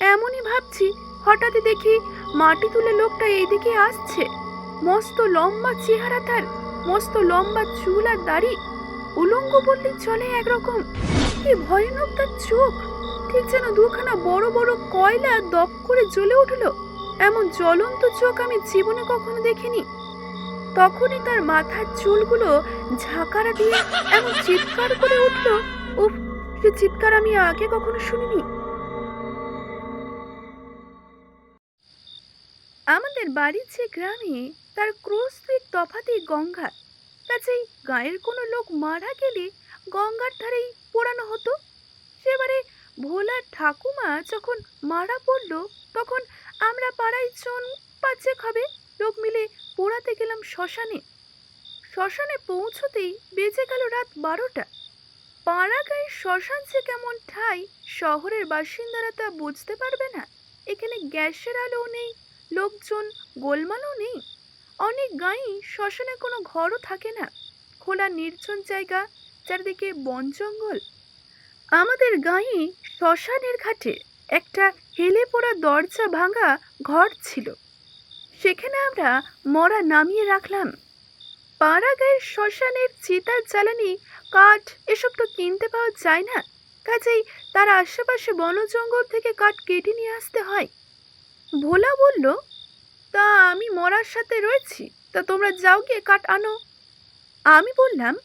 এমনই ভাবছি, হঠাৎই দেখি মাটি তুলে লোকটা এইদিকে আসছে। মস্ত লম্বা চেহারা তার, মস্ত লম্বা চুল আর দাড়ি। উলঙ্গ বললে চলে একরকম। কি ভয়ানক তার চোখ। ঠিক যেন দুখানা বড় বড় কয়লা দপ করে জ্বলে উঠল। এমন জ্বলন্ত চোখ আমি জীবনে কখনো দেখিনি। তখনই তার মাথার চুলগুলো ঝাঁকারা দিয়ে এমন চিৎকার করে উঠল। উফ, সে চিৎকার আমি আগে কখনো শুনিনি। আমাদের বাড়ির যে গ্রামে তার ক্রোশ ফিট তফাতেই গঙ্গা কাছেই গায়ের কোনো লোক মারা গেলে গঙ্গার ধারেই পোড়ানো হতো? সেবারে ভোলার ঠাকুমা যখন মারা পড়ল, তখন আমরা পাড়ায় জন পাঁচেক হবে লোক মিলে পোড়াতে গেলাম শ্মশানে। শ্মশানে পৌঁছতেই বেজে গেল রাত বারোটা। পাড়া গায়ে শ্মশান যে কেমন ঠাই, শহরের বাসিন্দারা তা বুঝতে পারবে না। এখানে গ্যাসের আলো নেই লোকজন গোলমালও নেই। অনেক গাঁই শ্মশানে কোনো ঘরও থাকে না। খোলা নির্জন জায়গা, চারদিকে বন জঙ্গল। আমাদের গাঁয়ে শ্মশানের ঘাটে একটা হেলে পড়া দরজা ভাঙা ঘর ছিল। সেখানে আমরা মরা নামিয়ে রাখলাম। পাড়া গায়ের শ্মশানের চিতার জ্বালানি, কাঠ, এসব তো কিনতে পাওয়া যায় না। কাজেই তার আশেপাশে বন জঙ্গল থেকে কাঠ কেটে নিয়ে আসতে হয়। ভোলা বলল তা আমি মরার সাথে রয়েছি তা তোমরা যাও গিয়ে কাঠ আনো। আমি বললাম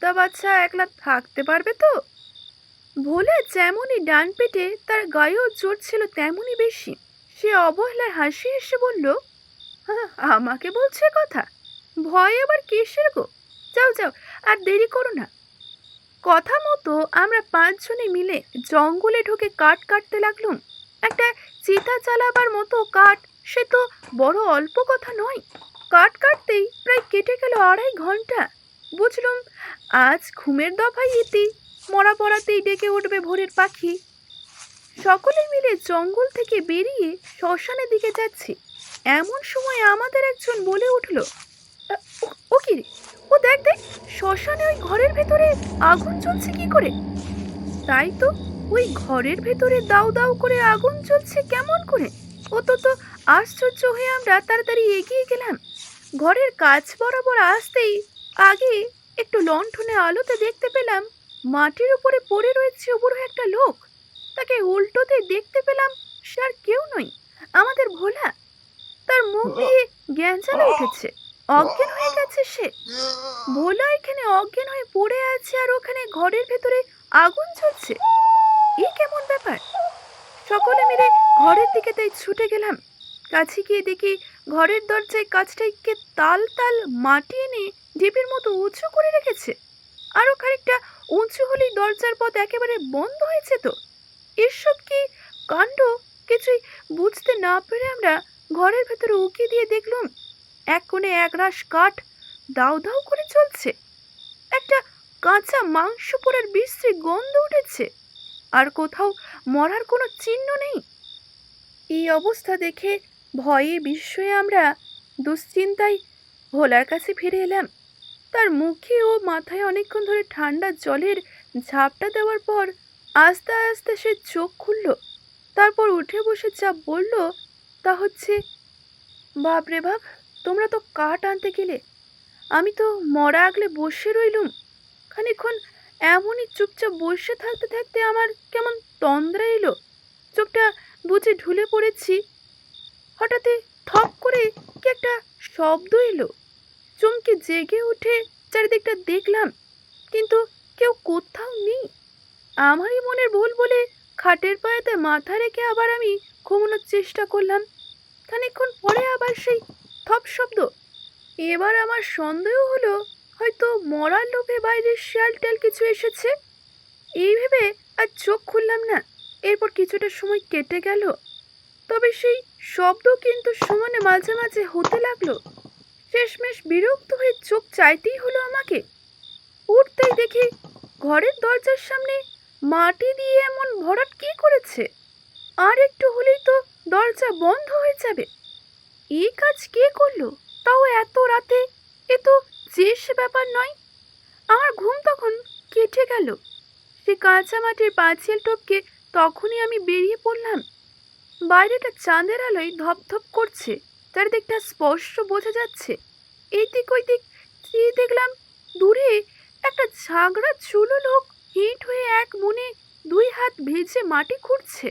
তা বাচ্চা একলা থাকতে পারবে তো? ভোলা যেমনই ডান পেটে তার গায়েও জোর ছিল তেমনই বেশি। সে অবহেলার হাসি এসে বলল "হ্যাঁ, আমাকে বলছে কথা। ভয় আবার কিসের গো? যাও যাও আর দেরি করো না। কথা মতো আমরা পাঁচজনে মিলে জঙ্গলে ঢুকে কাঠ কাটতে লাগলুম। একটা চিতা চালাবার মতো কাঠ, সে তো বড় অল্প কথা নয়। কাঠ কাটতেই প্রায় কেটে গেল আড়াই ঘণ্টা। বুঝলুম, আজ ঘুমের দফায় ইতি, মরা পড়াতেই ডেকে উঠবে ভোরের পাখি। সকলে মিলে জঙ্গল থেকে বেরিয়ে শ্মশানের দিকে যাচ্ছি। এমন সময় আমাদের একজন বলে উঠল ও- কি রে? ও দেখ দেখ, শ্মশানে ওই ঘরের ভেতরে আগুন জ্বলছে কি করে? তাই তো ওই ঘরের ভেতরে দাউ দাউ করে আগুন জ্বলছে কেমন করে? ও তো আশ্চর্য হয়ে আমরা তাড়াতাড়ি এগিয়ে গেলাম। ঘরের কাজ বরাবর আসতেই আগে একটু লণ্ঠনে আলোতে দেখতে পেলাম মাটির উপরে পড়ে রয়েছে উপরে একটা লোক। তাকে উল্টোতে দেখতে পেলাম সে আর কেউ নয়, আমাদের ভোলা। তার মুখ দিয়ে জ্ঞান জ্বালা উঠেছে, অজ্ঞান হয়ে গেছে সে। ভোলা এখানে অজ্ঞান হয়ে পড়ে আছে আর ওখানে ঘরের ভেতরে আগুন জ্বলছে। এ কেমন ব্যাপার? সকলে মিলে ঘরের দিকে তাই ছুটে গেলাম। কাছে গিয়ে দেখি ঘরের দরজায় কাজটাকে তাল তাল মাটি এনে ঢিপির মতো উঁচু করে রেখেছে। আরও খানিকটা উঁচু হলেই দরজার পথ একেবারে বন্ধ হয়েছে তো। এসব কি কাণ্ড? কিছুই বুঝতে না পেরে আমরা ঘরের ভেতরে উঁকি দিয়ে দেখলুম, এক কোণে এক রাশ কাঠ দাউ দাউ করে চলছে। একটা কাঁচা মাংস পোড়ার বিশ্রী গন্ধ উঠেছে। আর কোথাও মরার কোনো চিহ্ন নেই? এই অবস্থা দেখে ভয়ে বিস্ময়ে আমরা দুশ্চিন্তায় ভোলার কাছে ফিরে এলাম। তার মুখে ও মাথায় অনেকক্ষণ ধরে ঠান্ডা জলের ঝাপটা দেওয়ার পর আস্তে আস্তে সে চোখ খুলল, তারপর উঠে বসে যা বলল তা হচ্ছে বাপ রে বাপ, তোমরা তো কাঠ আনতে গেলে। আমি তো মরা আগলে বসে রইলুম। খানিকক্ষণ এমনই চুপচাপ বসে থাকতে থাকতে আমার কেমন তন্দ্রা এলো। চোখটা বুঝে ঢুলে পড়েছি। হঠাৎই থপ করে কি একটা শব্দ এলো। চমকে জেগে উঠে চারিদিকটা দেখলাম, কিন্তু কেউ কোথাও নেই। আমারই মনের ভুল বলে খাটের পায়েতে মাথা রেখে আবার আমি ঘুমানোর চেষ্টা করলাম। খানিক্ষণ পরে আবার সেই থপ শব্দ। এবার আমার সন্দেহ হলো হয়তো মরার লোভে বাইরে শিয়াল টেল কিছু এসেছে? এই ভেবে আর চোখ খুললাম না। এরপর কিছুটা সময় কেটে গেল। তবে সেই শব্দ কিন্তু সমানে মাঝে মাঝে হতে লাগল। শেষমেশ বিরক্ত হয়ে চোখ চাইতেই হলো আমাকে। উঠতেই দেখি ঘরের দরজার সামনে মাটি দিয়ে এমন ভরাট কি করেছে? আর একটু হলেই তো দরজা বন্ধ হয়ে যাবে। এই কাজ কে করল? তাও এত রাতে? এ তো শেষ ব্যাপার নয়। আমার ঘুম তখন কেটে গেল। সে কাঁচা মাটির পাঁচিল টপকে তখনই আমি বেরিয়ে পড়লাম। বাইরেটা চাঁদের আলোয় ধপধপ করছে, চারিদিকটা স্পষ্ট বোঝা যাচ্ছে। এইদিক ওইদিক চেয়ে দেখলাম? দূরে একটা ঝাগড়া চুলো লোক হিট হয়ে এক মনে দুই হাত ভেজে মাটি খুঁড়ছে।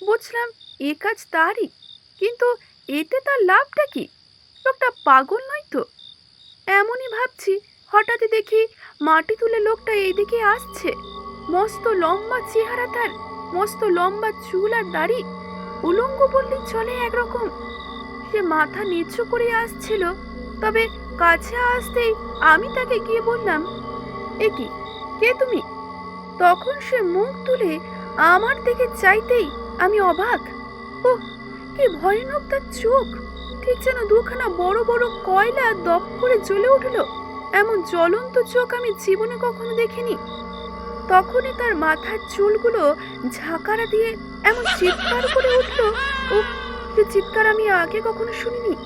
বুঝলাম, এ কাজ তারই, কিন্তু এতে তার লাভটা কি? লোকটা পাগল নয় তো? এমনই ভাবছি, হঠাৎই দেখি মাটি তুলে লোকটা এইদিকে আসছে। মস্ত লম্বা চেহারা তার, মস্ত লম্বা চুল আর দাড়ি, উলঙ্গ বললেই চলে একরকম। সে মাথা নিচু করে আসছিল, তবে কাছে আসতেই আমি তাকে গিয়ে বললাম, এ কি? কে তুমি? তখন সে মুখ তুলে আমার দিকে চাইতেই আমি অবাক। ও কি ভয়ানক তার চোখ! ঠিক যেন দুখানা বড় বড় কয়লা দপ করে জ্বলে উঠল। এমন জ্বলন্ত চোখ আমি জীবনে কখনো দেখিনি। তখনই তার মাথার চুলগুলো ঝাঁকারা দিয়ে এমন চিৎকার করে উঠল। ও সে চিৎকার আমি আগে কখনো শুনিনি।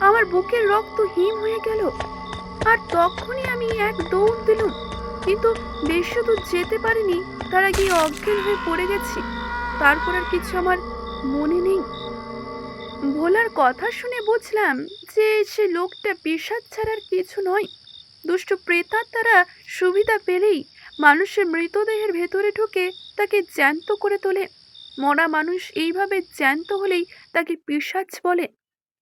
আমার বুকের রক্ত হিম হয়ে গেল। আর তখনই আমি এক দৌড় দিলাম। কিন্তু বেশি দূর যেতে পারিনি, তার আগে অজ্ঞান হয়ে পড়ে গেছি। তারপর আর কিছু আমার মনে নেই। ভোলার কথা শুনে বুঝলাম যে সে লোকটা পেশাদ ছাড়ার কিছু নয়। দুষ্ট প্রেতাত্মারা সুবিধা পেলেই মানুষের মৃতদেহের ভেতরে ঢুকে তাকে জ্যান্ত করে তোলে। মরা মানুষ এইভাবে জ্যান্ত হলেই তাকে পিসাচ বলে।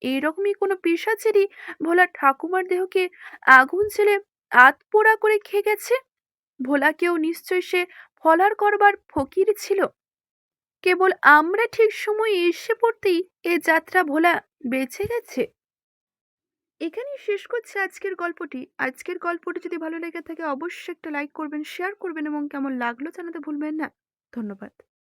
এইরকমই কোনো পিসাচেরই ভোলা ঠাকুমার দেহকে আগুন ছেলে আতপোড়া করে খেয়ে গেছে? ভোলাকেও নিশ্চয় সে ফলার করবার ফকির ছিল। কেবল আমরা ঠিক সময়ে এসে পড়তেই এ যাত্রা ভোলা বেঁচে গেছে। এখানেই শেষ করছে আজকের গল্পটি। আজকের গল্পটি যদি ভালো লেগে থাকে, অবশ্যই একটা লাইক করবেন শেয়ার করবেন এবং কেমন লাগল জানাতে ভুলবেন না। ধন্যবাদ।